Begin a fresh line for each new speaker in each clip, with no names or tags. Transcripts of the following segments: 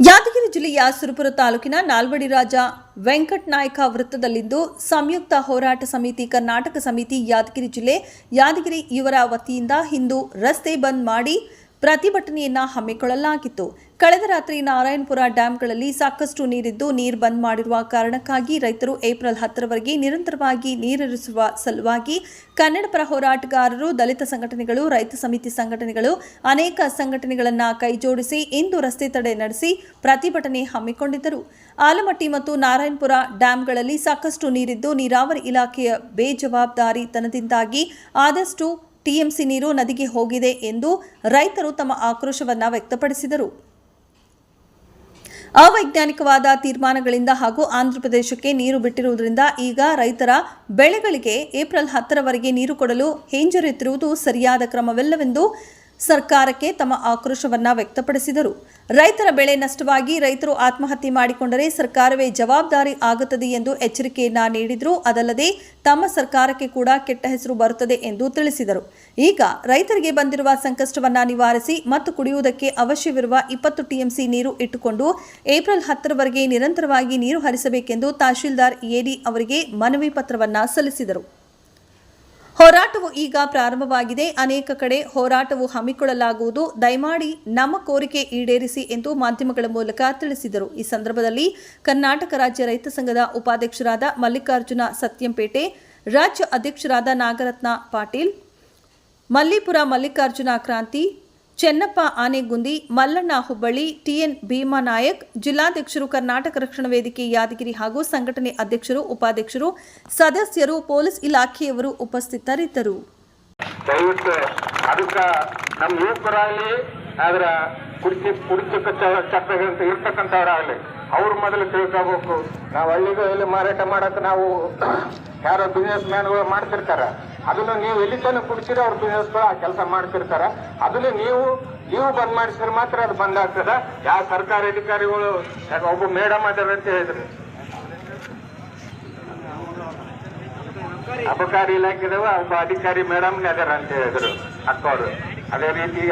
ಯಾದಗಿರಿ ಜಿಲ್ಲೆಯ ಸುರಪುರ ತಾಲೂಕಿನ ನಾಲ್ವಡಿ ರಾಜ ವೆಂಕಟನಾಯಕ ವೃತ್ತದಲ್ಲಿಂದು ಸಂಯುಕ್ತ ಹೋರಾಟ ಸಮಿತಿ, ಕರ್ನಾಟಕ ಸಮಿತಿ, ಯಾದಗಿರಿ ಜಿಲ್ಲೆ ಯಾದಗಿರಿ ಇವರ ವತಿಯಿಂದ ಇಂದು ರಸ್ತೆ ಬಂದ್ ಮಾಡಿ ಪ್ರತಿಭಟನೆಯನ್ನ ಹಮ್ಮಿಕೊಳ್ಳಲಾಗಿತ್ತು. ಕಳೆದ ರಾತ್ರಿ ನಾರಾಯಣಪುರ ಡ್ಯಾಂಗಳಲ್ಲಿ ಸಾಕಷ್ಟು ನೀರಿದ್ದು, ನೀರು ಬಂದ್ ಮಾಡಿರುವ ಕಾರಣಕ್ಕಾಗಿ ರೈತರು ಏಪ್ರಿಲ್ ಹತ್ತರವರೆಗೆ ನಿರಂತರವಾಗಿ ನೀರಿರಿಸುವ ಸಲುವಾಗಿ ಕನ್ನಡಪರ ಹೋರಾಟಗಾರರು, ದಲಿತ ಸಂಘಟನೆಗಳು, ರೈತ ಸಮಿತಿ ಸಂಘಟನೆಗಳು ಅನೇಕ ಸಂಘಟನೆಗಳನ್ನು ಕೈಜೋಡಿಸಿ ಇಂದು ರಸ್ತೆ ತಡೆ ನಡೆಸಿ ಪ್ರತಿಭಟನೆ ಹಮ್ಮಿಕೊಂಡಿದ್ದರು. ಆಲಮಟ್ಟಿ ಮತ್ತು ನಾರಾಯಣಪುರ ಡ್ಯಾಂಗಳಲ್ಲಿ ಸಾಕಷ್ಟು ನೀರಿದ್ದು, ನೀರಾವರಿ ಇಲಾಖೆಯ ಬೇಜವಾಬ್ದಾರಿತನದಿಂದಾಗಿ ಆದಷ್ಟು ಟಿಎಂಸಿ ನೀರು ನದಿಗೆ ಹೋಗಿದೆ ಎಂದು ರೈತರು ತಮ್ಮ ಆಕ್ರೋಶವನ್ನ ವ್ಯಕ್ತಪಡಿಸಿದರು. ಅವೈಜ್ಞಾನಿಕವಾದ ತೀರ್ಮಾನಗಳಿಂದ ಹಾಗೂ ಆಂಧ್ರಪ್ರದೇಶಕ್ಕೆ ನೀರು ಬಿಟ್ಟಿರುವುದರಿಂದ ಈಗ ರೈತರ ಬೆಳೆಗಳಿಗೆ ಏಪ್ರಿಲ್ ಹತ್ತರವರೆಗೆ ನೀರು ಕೊಡಲು ಹಿಂಜರಿಯುತ್ತಿರುವುದು ಸರಿಯಾದ ಕ್ರಮವಲ್ಲವೆಂದು ಸರ್ಕಾರಕ್ಕೆ ತಮ್ಮ ಆಕ್ರೋಶವನ್ನ ವ್ಯಕ್ತಪಡಿಸಿದರು. ರೈತರ ಬೆಳೆ ನಷ್ಟವಾಗಿ ರೈತರು ಆತ್ಮಹತ್ಯೆ ಮಾಡಿಕೊಂಡರೆ ಸರ್ಕಾರವೇ ಜವಾಬ್ದಾರಿ ಆಗುತ್ತದೆ ಎಂದು ಎಚ್ಚರಿಕೆಯನ್ನ ನೀಡಿದ್ರು. ಅದಲ್ಲದೆ ತಮ್ಮ ಸರ್ಕಾರಕ್ಕೆ ಕೂಡ ಕೆಟ್ಟ ಹೆಸರು ಬರುತ್ತದೆ ಎಂದು ತಿಳಿಸಿದರು. ಈಗ ರೈತರಿಗೆ ಬಂದಿರುವ ಸಂಕಷ್ಟವನ್ನ ನಿವಾರಿಸಿ ಮತ್ತು ಕುಡಿಯುವುದಕ್ಕೆ ಅವಶ್ಯವಿರುವ ಇಪ್ಪತ್ತು ಟಿಎಂಸಿ ನೀರು ಇಟ್ಟುಕೊಂಡು ಏಪ್ರಿಲ್ ಹತ್ತರವರೆಗೆ ನಿರಂತರವಾಗಿ ನೀರು ಹರಿಸಬೇಕೆಂದು ತಹಶೀಲ್ದಾರ್ ಎಡಿ ಅವರಿಗೆ ಮನವಿ ಪತ್ರವನ್ನ ಸಲ್ಲಿಸಿದರು. ಹೋರಾಟವು ಈಗ ಪ್ರಾರಂಭವಾಗಿದೆ. ಅನೇಕ ಕಡೆ ಹೋರಾಟವು ಹಮ್ಮಿಕೊಳ್ಳಲಾಗುವುದು. ದಯಮಾಡಿ ನಮ್ಮ ಕೋರಿಕೆ ಈಡೇರಿಸಿ ಎಂದು ಮಾಧ್ಯಮಗಳ ಮೂಲಕ ತಿಳಿಸಿದರು. ಈ ಸಂದರ್ಭದಲ್ಲಿ ಕರ್ನಾಟಕ ರಾಜ್ಯ ರೈತ ಸಂಘದ ಉಪಾಧ್ಯಕ್ಷರಾದ ಮಲ್ಲಿಕಾರ್ಜುನ ಸತ್ಯಂಪೇಟೆ, ರಾಜ್ಯ ಅಧ್ಯಕ್ಷರಾದ ನಾಗರತ್ನ ಪಾಟೀಲ್, ಮಲ್ಲಿಪುರ ಮಲ್ಲಿಕಾರ್ಜುನ ಕ್ರಾಂತಿ ಚೆನ್ನಪ್ಪ ಆನೆಗುಂದಿ, ಮಲ್ಲಣ್ಣ ಹುಬ್ಬಳ್ಳಿ ಟಿಎನ್ ಭೀಮಾನಾಯಕ್, ಜಿಲ್ಲಾಧ್ಯಕ್ಷರು, ಕರ್ನಾಟಕ ರಕ್ಷಣಾ ವೇದಿಕೆ ಯಾದಗಿರಿ ಹಾಗೂ ಸಂಘಟನೆ ಅಧ್ಯಕ್ಷರು, ಉಪಾಧ್ಯಕ್ಷರು, ಸದಸ್ಯರು, ಪೊಲೀಸ್ ಇಲಾಖೆಯವರು ಉಪಸ್ಥಿತರಿದ್ದರು.
ಕುರ್ಚಿ ಕುರ್ಚಿ ಚಕ್ರಗಂತ ಇರ್ತಕ್ಕಂಥವ್ರಾಗ್ಲಿ. ಅವ್ರು ಮೊದಲು ತಿಳ್ಕೋಬೇಕು. ನಾವು ಹಳ್ಳಿಗೂ ಎಲ್ಲಿ ಮಾರಾಟ ಮಾಡಕ್ ನಾವು ಯಾರೋ ಬಿಸ್ನೆಸ್ ಮ್ಯಾನ್ಗಳು ಮಾಡ್ತಿರ್ತಾರೆ. ಅದನ್ನು ನೀವು ಎಲ್ಲಿ ತನಕ ಕುಡ್ತೀರ ಅವ್ರ ಬಿಸ್ನೆಸ್ಗಳು ಆ ಕೆಲಸ ಮಾಡ್ತಿರ್ತಾರೆ. ಅದನ್ನು ನೀವು ನೀವು ಬಂದ್ ಮಾಡಿಸಿದ್ರೆ ಮಾತ್ರ ಅದು ಬಂದ್ ಆಗ್ತದ. ಯಾವ ಸರ್ಕಾರಿ ಅಧಿಕಾರಿಗಳು ಒಬ್ಬ ಮೇಡಮ್ ಅದಾರ ಅಂತ ಹೇಳಿದ್ರು. ಅಬಕಾರಿ ಇಲಾಖೆದವ ಒಬ್ಬ ಅಧಿಕಾರಿ ಮೇಡಮ್ ಅದಾರ ಅಂತ ಹೇಳಿದ್ರು ಅಕ್ಕವರು. ಅದೇ ರೀತಿ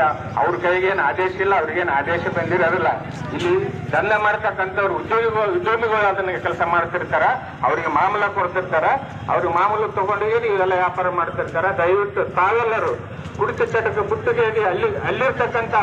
ಅವ್ರ ಕೈಗೇನು ಆದೇಶ ಇಲ್ಲ ಅವ್ರಿಗೇನು ಆದೇಶ ಬಂದಿರೋದಿಲ್ಲ. ಇಲ್ಲಿ ದಂಧೆ ಮಾಡ್ತಕ್ಕಂಥವ್ರು ಉದ್ಯೋಗಿಗಳು ಉದ್ಯೋಗಿಗಳು ಅದನ್ನ ಕೆಲಸ ಮಾಡ್ತಿರ್ತಾರ, ಅವ್ರಿಗೆ ಮಾಮೂಲ ಕೊಡ್ತಿರ್ತಾರ. ಅವ್ರಿಗೆ ಮಾಮೂಲು ತಗೊಂಡೋಗಿ ಇವೆಲ್ಲ ವ್ಯಾಪಾರ ಮಾಡ್ತಿರ್ತಾರ. ದಯವಿಟ್ಟು ತಾವೆಲ್ಲರೂ ಕುಡಿತ ಚಟಕ್ಕೆ ಬುಟ್ಟಿಗೆ ಅಲ್ಲಿ, ಅಲ್ಲಿರ್ತಕ್ಕಂಥ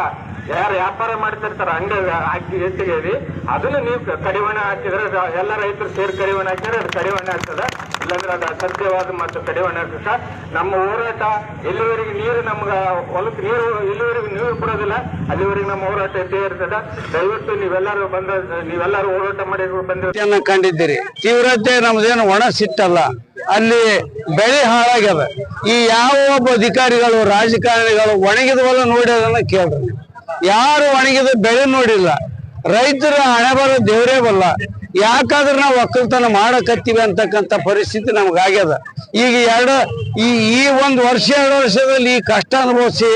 ಯಾರು ವ್ಯಾಪಾರ ಮಾಡ್ತಿರ್ತಾರ ಅಂಗಡಿ ಹಾಕಿ ಹೆಚ್ಚಿಗೆ ಅದನ್ನು ನೀವು ಕಡಿವಾಣ ಹಾಕಿದ್ರೆ ಎಲ್ಲ ರೈತರು ಸೇರಿ ಕಡಿವಾಣ ಹಾಕಿದ್ರೆ ಅದು ಕಡಿವಾಣ ಆಗ್ತದ. ಇಲ್ಲಾಂದ್ರೆ ಅದು ಅಸತ್ಯವಾದ ಮತ್ತು ಕಡಿವಾಣ ಸರ್ ನಮ್ಮ ಹೋರಾಟ ಎಲ್ಲಿವರೆಗೆ ನೀರು ನಮ್ಗ ಹೊಲಕ್ಕೆ ನೀರು ಎಲ್ಲಿವರೆಗೆ ನೀರು ಬಿಡೋದಿಲ್ಲ ಅಲ್ಲಿವರೆಗೆ ನಮ್ಮ ಹೋರಾಟ ಇದ್ದೇ ಇರ್ತದ. ದಯವಿಟ್ಟು ನೀವೆಲ್ಲರೂ ಬಂದ, ನೀವೆಲ್ಲರೂ ಹೋರಾಟ ಮಾಡಿ ಬಂದ
ಕಂಡಿದ್ದೀರಿ. ತೀವ್ರತೆ ನಮ್ದೇನು ಒಣ ಸಿಟ್ಟಲ್ಲ. ಅಲ್ಲಿ ಬೆಳೆ ಹಾಳಾಗ್ಯದ. ಈ ಯಾವ ಒಬ್ಬ ಅಧಿಕಾರಿಗಳು, ರಾಜಕಾರಣಿಗಳು ಒಣಗಿದ ಹೊಲ ಅದನ್ನ ಕೇಳ್ರಿ. ಯಾರು ಒಣಗಿದ ಬೆಳೆ ನೋಡಿಲ್ಲ. ರೈತರ ಹಣೆ ಬರೋ ದೇವರೇ ಬಲ್ಲ. ಯಾಕಾದ್ರೆ ನಾವು ಒಕ್ಕಲ್ತನ ಮಾಡಕತ್ತೀವಿ ಅಂತಕ್ಕಂಥ ಪರಿಸ್ಥಿತಿ ನಮ್ಗಾಗ್ಯದ ಈಗ ಎರಡು, ಈ ಈ ಒಂದು ವರ್ಷ, ಎರಡು ವರ್ಷದಲ್ಲಿ ಈ ಕಷ್ಟ ಅನುಭವಿಸಿ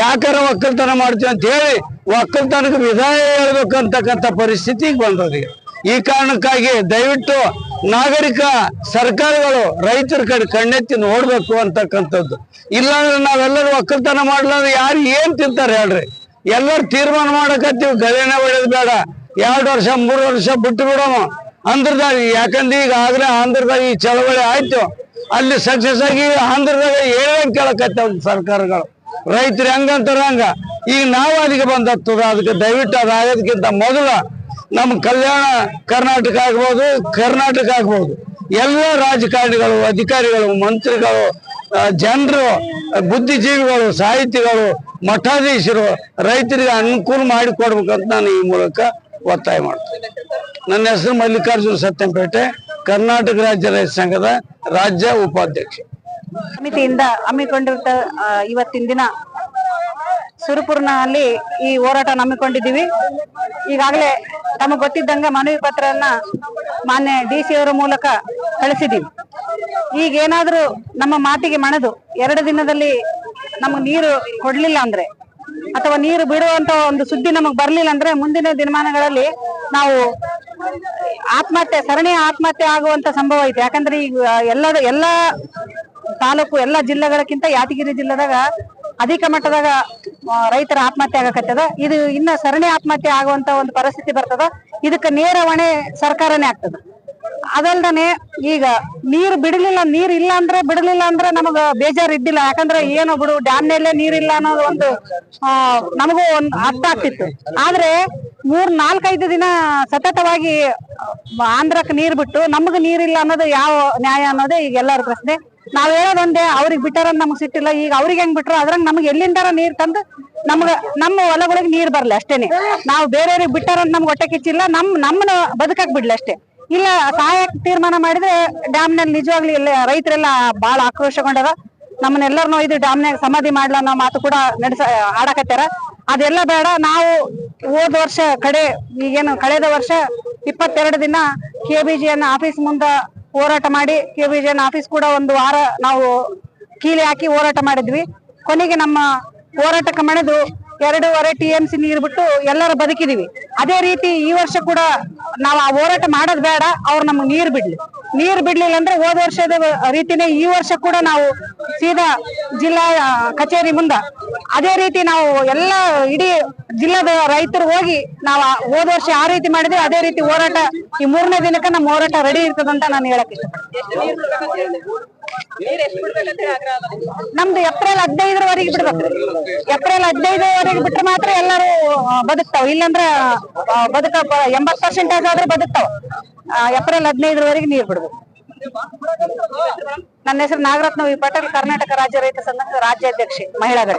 ಯಾಕಾರ ಒಕ್ಕಲ್ತನ ಮಾಡ್ತೀವಿ ಅಂತ ಹೇಳಿ ಒಕ್ಕಲ್ತನಕ್ಕೆ ವಿದಾಯ ಹೇಳ್ಬೇಕಂತಕ್ಕಂಥ ಪರಿಸ್ಥಿತಿಗೆ ಬಂದದ ಈಗ. ಈ ಕಾರಣಕ್ಕಾಗಿ ದಯವಿಟ್ಟು ನಾಗರಿಕ ಸರ್ಕಾರಗಳು ರೈತರ ಕಡೆ ಕಣ್ಣೆತ್ತಿ ನೋಡ್ಬೇಕು ಅಂತಕ್ಕಂಥದ್ದು. ಇಲ್ಲಾಂದ್ರೆ ನಾವೆಲ್ಲರೂ ಒಕ್ಕಲ್ತನ ಮಾಡ್ಲಾಂದ್ರೆ ಯಾರು ಏನ್ ತಿಂತಾರೆ ಹೇಳ್ರಿ. ಎಲ್ಲರೂ ತೀರ್ಮಾನ ಮಾಡಕತ್ತೀವಿ ಗಳೆನ ಒಳ್ಳೇದು ಬೇಡ. ಎರಡು ವರ್ಷ, ಮೂರು ವರ್ಷ ಬಿಟ್ಟು ಬಿಡೋಣ ಆಂಧ್ರದಾಗ ಯಾಕಂದ್ರೆ ಈಗ ಆಗ್ಲೇ ಆಂಧ್ರದಾಗ ಈ ಚಳವಳಿ ಆಯ್ತು. ಅಲ್ಲಿ ಸಕ್ಸಸ್ ಆಗಿ ಆಂಧ್ರದಾಗ ಏನೇನ್ ಕೇಳಕತ್ತಾವ ಸರ್ಕಾರಗಳು. ರೈತರು ಹೆಂಗಂತಾರ ಹಂಗ. ಈಗ ನಾವು ಅಲ್ಲಿಗೆ ಬಂದತ್ತದ, ಅದಕ್ಕೆ ದಯವಿಟ್ಟು ಅದಾಗೋದಕ್ಕಿಂತ ಮೊದಲ ನಮ್ಮ ಕಲ್ಯಾಣ ಕರ್ನಾಟಕ ಆಗ್ಬೋದು ಕರ್ನಾಟಕ ಆಗ್ಬೋದು. ಎಲ್ಲ ರಾಜಕಾರಣಿಗಳು, ಅಧಿಕಾರಿಗಳು, ಮಂತ್ರಿಗಳು ಜನರು, ಬುದ್ಧಿಜೀವಿಗಳು, ಸಾಹಿತಿಗಳು, ಮಠಾಧೀಶರು ರೈತರಿಗೆ ಅನುಕೂಲ ಮಾಡಿಕೊಡ್ಬೇಕಂತ ನಾನು ಈ ಮೂಲಕ ಒತ್ತಾಯ ಮಾಡ್ತೀನಿ ನನ್ನ ಹೆಸರು ಮಲ್ಲಿಕಾರ್ಜುನ ಸತ್ಯಂಪೇಟೆ, ಕರ್ನಾಟಕ ರಾಜ್ಯ ರೈತ ಸಂಘದ ರಾಜ್ಯ ಉಪಾಧ್ಯಕ್ಷ.
ಸಮಿತಿಯಿಂದ ಹಮ್ಮಿಕೊಂಡಿರ್ತ ಇವತ್ತಿನ ದಿನ ಸುರಪುರ್ನಲ್ಲಿ ಈ ಹೋರಾಟ ಹಮ್ಮಿಕೊಂಡಿದ್ದೀವಿ. ಈಗಾಗಲೇ ತಮಗೆ ಗೊತ್ತಿದ್ದಂಗೆ ಮನವಿ ಪತ್ರವನ್ನ ಮಾನ್ಯ ಡಿ ಸಿ ಅವರ ಮೂಲಕ ಕಳಿಸಿದ್ದೀವಿ. ಈಗ ಏನಾದ್ರೂ ನಮ್ಮ ಮಾತಿಗೆ ಮಣದು, ಎರಡು ದಿನದಲ್ಲಿ ನಮಗೆ ನೀರು ಕೊಡಲಿಲ್ಲ ಅಂದ್ರೆ ಅಥವಾ ನೀರು ಬಿಡುವಂತ ಒಂದು ಸುದ್ದಿ ನಮಗ್ ಬರ್ಲಿಲ್ಲ ಅಂದ್ರೆ ಮುಂದಿನ ದಿನಮಾನಗಳಲ್ಲಿ ನಾವು ಆತ್ಮಹತ್ಯೆ, ಸರಣಿ ಆತ್ಮಹತ್ಯೆ ಆಗುವಂತ ಸಂಭವ ಐತೆ. ಯಾಕಂದ್ರೆ ಈಗ ಎಲ್ಲ, ಎಲ್ಲಾ ತಾಲೂಕು, ಎಲ್ಲಾ ಜಿಲ್ಲೆಗಳಕ್ಕಿಂತ ಯಾದಗಿರಿ ಜಿಲ್ಲೆದಾಗ ಅಧಿಕ ಮಟ್ಟದಾಗ ರೈತರ ಆತ್ಮಹತ್ಯೆ ಆಗಕತ್ತದ. ಇದು ಇನ್ನ ಸರಣಿ ಆತ್ಮಹತ್ಯೆ ಆಗುವಂತ ಒಂದು ಪರಿಸ್ಥಿತಿ ಬರ್ತದ. ಇದಕ್ಕೆ ನೇರ ಹೊಣೆ ಸರ್ಕಾರನೇ ಆಗ್ತದ. ಅದಲ್ದನೆ ಈಗ ನೀರ್ ಬಿಡಲಿಲ್ಲ, ನೀರ್ ಇಲ್ಲ ಅಂದ್ರೆ ಬಿಡಲಿಲ್ಲ ಅಂದ್ರೆ ನಮಗ ಬೇಜಾರ್ ಇದ್ದಿಲ್ಲ. ಯಾಕಂದ್ರೆ ಏನು ಬಿಡು ಡ್ಯಾಮ್ ಡ್ಯಾಮ್ನಲ್ಲೇ ನೀರಿಲ್ಲ ಅನ್ನೋದು ಒಂದು, ಆ, ನಮಗೂ ಒಂದ್ ಅರ್ಥ ಆಗ್ತಿತ್ತು. ಆದ್ರೆ ಮೂರ್, ನಾಲ್ಕೈದು ದಿನ ಸತತವಾಗಿ ಆಂಧ್ರಕ್ಕೆ ನೀರ್ ಬಿಟ್ಟು ನಮಗ ನೀರಿಲ್ಲ ಅನ್ನೋದು ಯಾವ ನ್ಯಾಯ ಅನ್ನೋದೇ ಈಗ ಎಲ್ಲರ ಪ್ರಶ್ನೆ. ನಾವ್ ಹೇಳೋದೊಂದೇ ಅವ್ರಿಗೆ ಬಿಟ್ಟಾರ ನಮಗ್ ಸಿಟ್ಟಿಲ್ಲ, ಈಗ ಅವ್ರಿಗೆ ಹೆಂಗ್ ಬಿಟ್ರು, ಅದ್ರಂಗ್ ನಮ್ಗೆ ಎಲ್ಲಿಂದಾರ ನೀರ್ ತಂದು ನಮ್ಗ, ನಮ್ಮ ಹೊಲಗಳಿಗೆ ನೀರ್ ಬರ್ಲಿ ಅಷ್ಟೇನೆ. ನಾವು ಬೇರೆಯವ್ರಿಗೆ ಬಿಟ್ಟಾರ ನಮ್ಗೆ ಹೊಟ್ಟೆ ಕಿಚ್ಚಿಲ್ಲ, ನಮ್ ನಮ್ಮನ್ನ ಬದುಕಕ್ ಬಿಡ್ಲಿ ಅಷ್ಟೇ. ಇಲ್ಲ ಸಹಾಯಕ್ ತೀರ್ಮಾನ ಮಾಡಿದ್ರೆ ಡ್ಯಾಮ್ನಲ್ಲಿ ನಿಜವಾಗ್ಲಿ ಇಲ್ಲ ರೈತರೆಲ್ಲ ಬಹಳ ಆಕ್ರೋಶಗೊಂಡದ ನಮ್ಮನ್ನೆಲ್ಲರನ್ನು ಇದು ಡ್ಯಾಮ್ನಾಗ ಸಮಾಧಿ ಮಾಡ್ಲ ಅನ್ನೋ ಮಾತು ಕೂಡ ನಡೆಸ ಆಡಕತ್ತಾರ ಅದೆಲ್ಲ ಬೇಡ, ನಾವು ಹೋದ ವರ್ಷ ಕಡೆ, ಈಗೇನು ಕಳೆದ ವರ್ಷ ಇಪ್ಪತ್ತೆರಡು ದಿನ ಕೆ ಬಿ ಆಫೀಸ್ ಮುಂದ ಹೋರಾಟ ಮಾಡಿ ಕೆ ಬಿ ಆಫೀಸ್ ಕೂಡ ಒಂದು ವಾರ ನಾವು ಕೀಲಿ ಹಾಕಿ ಹೋರಾಟ ಮಾಡಿದ್ವಿ. ಕೊನೆಗೆ ನಮ್ಮ ಹೋರಾಟಕ್ಕೆ ಮಣಿದು ಎರಡೂವರೆ ಟಿ ಎಂ ಸಿ ನೀರು ಬಿಟ್ಟು ಎಲ್ಲರೂ ಬದುಕಿದೀವಿ. ಅದೇ ರೀತಿ ಈ ವರ್ಷ ಕೂಡ ನಾವು ಆ ಹೋರಾಟ ಮಾಡೋದ್ ಬೇಡ, ಅವ್ರು ನಮ್ಗೆ ನೀರು ಬಿಡ್ಲಿ. ನೀರು ಬಿಡ್ಲಿಲ್ಲ ಅಂದ್ರೆ ಹೋದ ವರ್ಷದ ರೀತಿನೇ ಈ ವರ್ಷ ಕೂಡ ನಾವು ಸೀದಾ ಜಿಲ್ಲಾ ಕಚೇರಿ ಮುಂದ. ಅದೇ ರೀತಿ ನಾವು ಎಲ್ಲ ಇಡೀ ಜಿಲ್ಲಾದ ರೈತರು ಹೋಗಿ ನಾವು ಹೋದ ವರ್ಷ ಆ ರೀತಿ ಮಾಡಿದ್ವಿ ಅದೇ ರೀತಿ ಹೋರಾಟ ಈ ಮೂರನೇ ದಿನಕ್ಕೆ ನಮ್ಮ ಹೋರಾಟ ರೆಡಿ ಇರ್ತದಂತ ನಾನು ಹೇಳಕ್ ಇಷ್ಟಪಡ್ತೀನಿ. ನಮ್ದು ಏಪ್ರಿಲ್ ಹದಿನೈದರವರೆಗೆ ಬಿಡ್ಬೇಕು. ಏಪ್ರಿಲ್ ಹದಿನೈದರವರೆಗೆ ಬಿಟ್ರೆ ಮಾತ್ರ ಎಲ್ಲರೂ ಬದುಕ್ತಾವ. ಇಲ್ಲಂದ್ರ ಬದುಕ ಎಂಬತ್ ಪರ್ಸೆಂಟೇಜ್ ಆದ್ರೆ ಬದುಕ್ತಾವ. ಏಪ್ರಿಲ್ ಹದಿನೈದರವರೆಗೆ ನೀರ್ ಬಿಡ್ಬೇಕು. ನನ್ನ ಹೆಸರು ನಾಗರತ್ನ ವಿ ಪಟೇಲ್ ಕರ್ನಾಟಕ ರಾಜ್ಯ ರೈತ ಸಂಘದ ರಾಜ್ಯಾಧ್ಯಕ್ಷೆ ಮಹಿಳಾ ಘಟಕ.